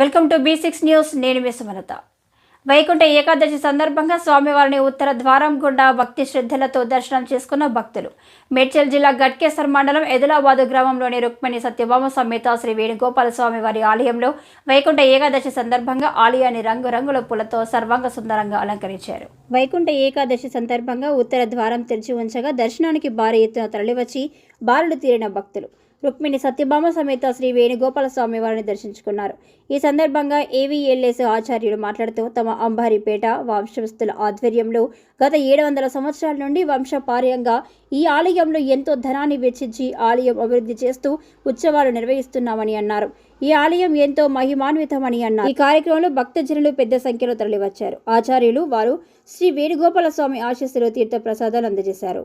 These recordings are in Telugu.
Welcome to B six news. నేను మీ సుమలత. వైకుంఠ ఏకాదశి సందర్భంగా స్వామివారిని ఉత్తర ద్వారం గుండా భక్తి శ్రద్ధలతో దర్శనం చేసుకున్న భక్తులు. మేడ్చల్ జిల్లా గట్కేసర్ మండలం ఎదిలాబాదు గ్రామంలోని రుక్మిణి సత్యభామ సమేత శ్రీ వేణుగోపాల స్వామి వారి ఆలయంలో వైకుంఠ ఏకాదశి సందర్భంగా ఆలయాన్ని రంగురంగుల పూలతో సర్వాంగ సుందరంగా అలంకరించారు. వైకుంఠ ఏకాదశి సందర్భంగా ఉత్తర ద్వారం తెరిచి ఉంచగా దర్శనానికి భారీ ఎత్తున తరలివచ్చి బారులు తీరిన భక్తులు. రుక్మిణి సత్యభామ సమేత శ్రీ వేణుగోపాల స్వామి వారిని దర్శించుకున్నారు. ఈ సందర్భంగా ఏవీఎల్ఎస్ ఆచార్యులు మాట్లాడుతూ తమ అంబారిపేట వంశస్థుల ఆధ్వర్యంలో గత ఏడు వందల సంవత్సరాల నుండి వంశపార్యంగా ఈ ఆలయంలో ఎంతో ధనాన్ని వెచ్చించి ఆలయం అభివృద్ధి చేస్తూ ఉత్సవాలు నిర్వహిస్తున్నామని అన్నారు. ఈ ఆలయం ఎంతో మహిమాన్వితమని అన్నారు. ఈ కార్యక్రమంలో భక్తజనులు పెద్ద సంఖ్యలో తరలివచ్చారు. ఆచార్యులు వారు శ్రీ వేణుగోపాల స్వామి ఆశీస్సులు తీర్థ ప్రసాదాలు అందజేశారు.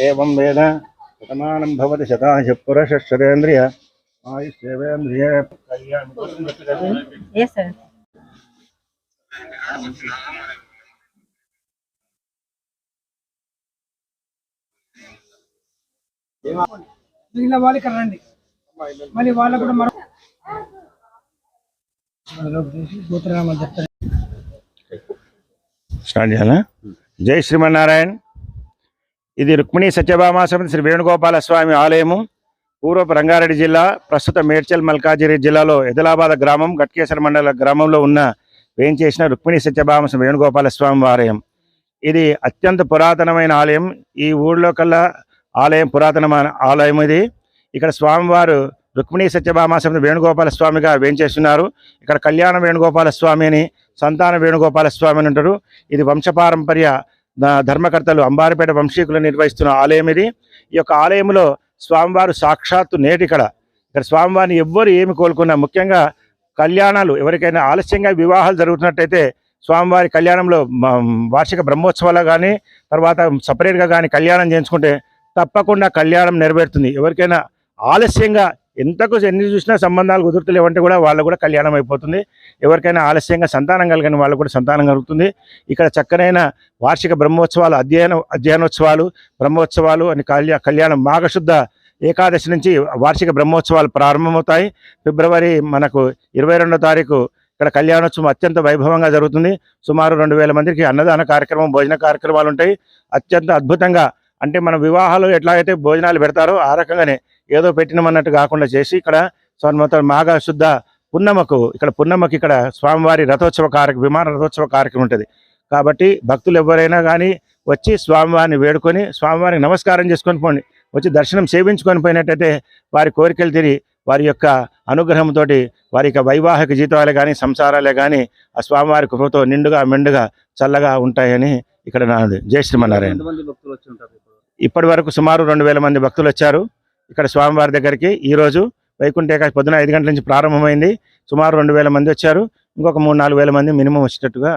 एवं वेद शतमानं भवति शताः पुरुषश्चरेन्द्रिय आयुष्येवेन्द्रिय कल्याण Yes, sir. మిగిలిన వాళ్ళు ఇక్కడ రండి మళ్ళీ వాళ్ళకు కూడా మరో గోత్రనామా చెప్తారు స్టార్ట్ చేయాలా? జై శ్రీమన్నారాయణ. ఇది రుక్మిణి సత్యభామా సమితి శ్రీ వేణుగోపాల స్వామి ఆలయము. పూర్వపు రంగారెడ్డి జిల్లా ప్రస్తుత మేడ్చల్ మల్కాజిరి జిల్లాలో ఎదలాబాద్ గ్రామం గట్కేశ్వర మండల గ్రామంలో ఉన్న వేయించేసిన రుక్మిణి సత్యభామ శ్రీ వేణుగోపాల స్వామి ఆలయం. ఇది అత్యంత పురాతనమైన ఆలయం. ఈ ఊళ్ళో కల్లా ఆలయం పురాతనమైన ఆలయం ఇది. ఇక్కడ స్వామివారు రుక్మిణి సత్యభామ సమితి వేణుగోపాల స్వామిగా వేంచేస్తున్నారు. ఇక్కడ కళ్యాణ వేణుగోపాల స్వామి అని సంతాన వేణుగోపాల స్వామి అని ఉంటారు ఇది వంశపారంపర్య ధర్మకర్తలు అంబారిపేట వంశీకులు నిర్వహిస్తున్న ఆలయం ఇది. ఈ యొక్క ఆలయంలో స్వామివారు సాక్షాత్తు నేటి ఇక్కడ ఇక్కడ స్వామివారిని ఎవ్వరు ఏమి కోలుకున్నా ముఖ్యంగా కళ్యాణాలు ఎవరికైనా ఆలస్యంగా వివాహాలు జరుగుతున్నట్టయితే స్వామివారి కళ్యాణంలో వార్షిక బ్రహ్మోత్సవాలు కానీ తర్వాత సపరేట్గా కానీ కళ్యాణం చేయించుకుంటే తప్పకుండా కళ్యాణం నెరవేరుతుంది. ఎవరికైనా ఆలస్యంగా ఎంతకు ఎన్ని చూసినా సంబంధాలు కుదురుతలేవంటే కూడా వాళ్ళు కూడా కళ్యాణం అయిపోతుంది. ఎవరికైనా ఆలస్యంగా సంతానం కలిగిన వాళ్ళు కూడా సంతానం కలుగుతుంది. ఇక్కడ చక్కనైన వార్షిక బ్రహ్మోత్సవాలు అధ్యయన అధ్యయనోత్సవాలు బ్రహ్మోత్సవాలు అని కళ్యాణ కళ్యాణం మాఘశుద్ధ ఏకాదశి నుంచి వార్షిక బ్రహ్మోత్సవాలు ప్రారంభమవుతాయి. ఫిబ్రవరి మనకు ఇరవై రెండో తారీఖు ఇక్కడ కళ్యాణోత్సవం అత్యంత వైభవంగా జరుగుతుంది. సుమారు రెండు వేల మందికి అన్నదాన కార్యక్రమం భోజన కార్యక్రమాలు ఉంటాయి. అత్యంత అద్భుతంగా అంటే మన వివాహాలు ఎట్లాగైతే భోజనాలు పెడతారో ఆ రకంగానే ఏదో పెట్టినమన్నట్టు కాకుండా చేసి ఇక్కడ మొత్తం మాఘ శుద్ధ పున్నమకు ఇక్కడ పున్నమకి ఇక్కడ స్వామివారి రథోత్సవ కార్యక్రమం విమాన రథోత్సవ కార్యక్రమం ఉంటుంది. కాబట్టి భక్తులు ఎవరైనా కానీ వచ్చి స్వామివారిని వేడుకొని స్వామివారికి నమస్కారం చేసుకొని పోండి. వచ్చి దర్శనం సేవించుకొని పోయినట్టయితే వారి కోరికలు తీరి వారి యొక్క అనుగ్రహంతో వారి యొక్క వైవాహిక జీవితాలే కానీ సంసారాలే కానీ ఆ స్వామివారి కృపతో నిండుగా మెండుగా చల్లగా ఉంటాయని ఇక్కడ నాది జై శ్రీమన్నారాయణ. ఇప్పటి వరకు సుమారు రెండు వేల మంది భక్తులు వచ్చారు. ఇక్కడ స్వామివారి దగ్గరికి ఈ రోజు వైకుంఠ ఏకాశ పొద్దున ఐదు గంటల నుంచి ప్రారంభమైంది సుమారు రెండు వేల మంది వచ్చారు ఇంకొక మూడు నాలుగు వేల మంది మినిమం వచ్చేటట్టుగా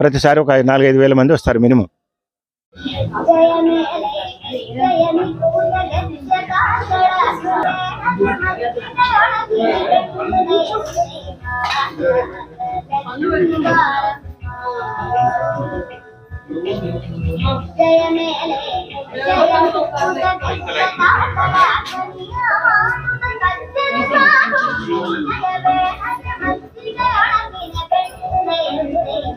ప్రతిసారి ఒక నాలుగు ఐదు వేల మంది వస్తారు మినిమం జయ